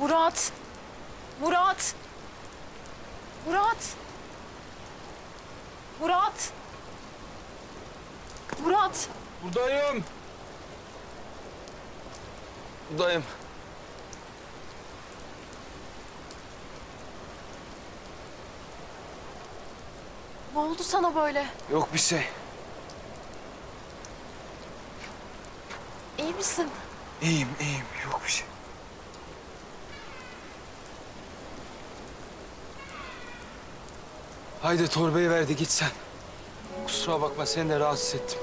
Murat. Murat. Murat. Murat. Murat. Buradayım. Buradayım. Ne oldu sana böyle? Yok bir şey. İyi misin? İyiyim, iyiyim. Yok bir şey. Haydi torbayı verdi git sen. Kusura bakma seni de rahatsız ettim.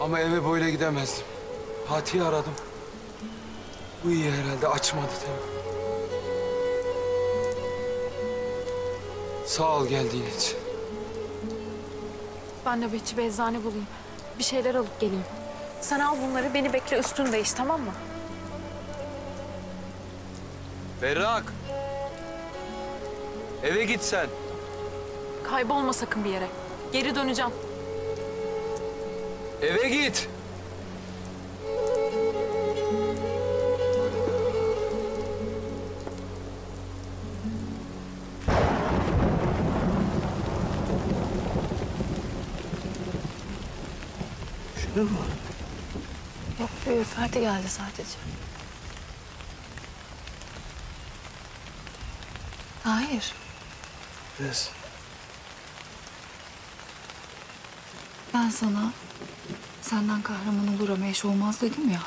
Ama eve böyle gidemezdim. Fatih'i aradım. Bu iyi herhalde açmadı tabii. Sağ ol geldiğin için. Ben nöbetçi bir eczane bulayım. Bir şeyler alıp geleyim. Sen al bunları beni bekle üstünü değiş tamam mı? Berrak. Eve git sen. Kaybolma sakın bir yere. Geri döneceğim. Eve git. Yok bir ürperti geldi sadece. Hayır. Kız. Ben sana senden kahraman olur ama eş olmaz dedim ya.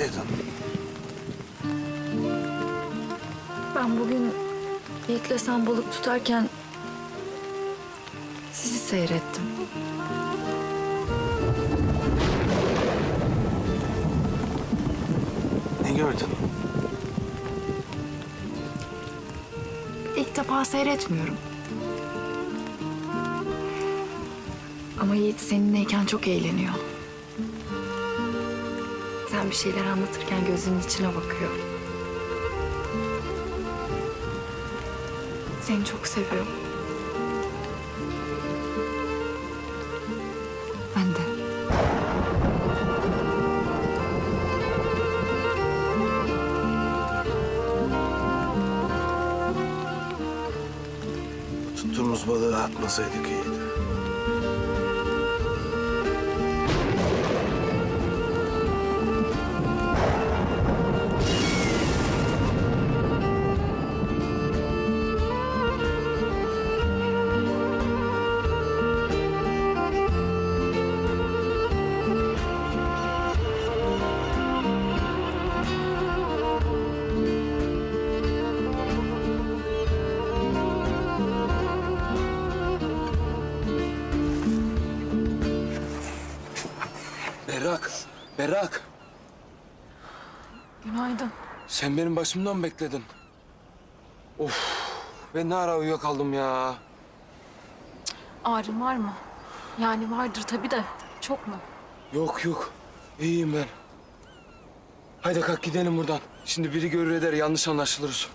Dedim. Ben bugün Yiğit'le sen balık tutarken sizi seyrettim. Ne gördün? Defa seyretmiyorum. Ama Yiğit seninleyken çok eğleniyor. Sen bir şeyler anlatırken gözünün içine bakıyor. Seni çok seviyorum. Tuttuğumuz balığı atmasaydık iyiydi. Berrak. Berrak. Günaydın. Sen benim başımdan mı bekledin? Of. Ben ne ara uyuyakaldım ya. Ağrın var mı? Yani vardır tabii de. Çok mu? Yok yok. İyiyim ben. Haydi kalk gidelim buradan. Şimdi biri görür eder yanlış anlaşılırız.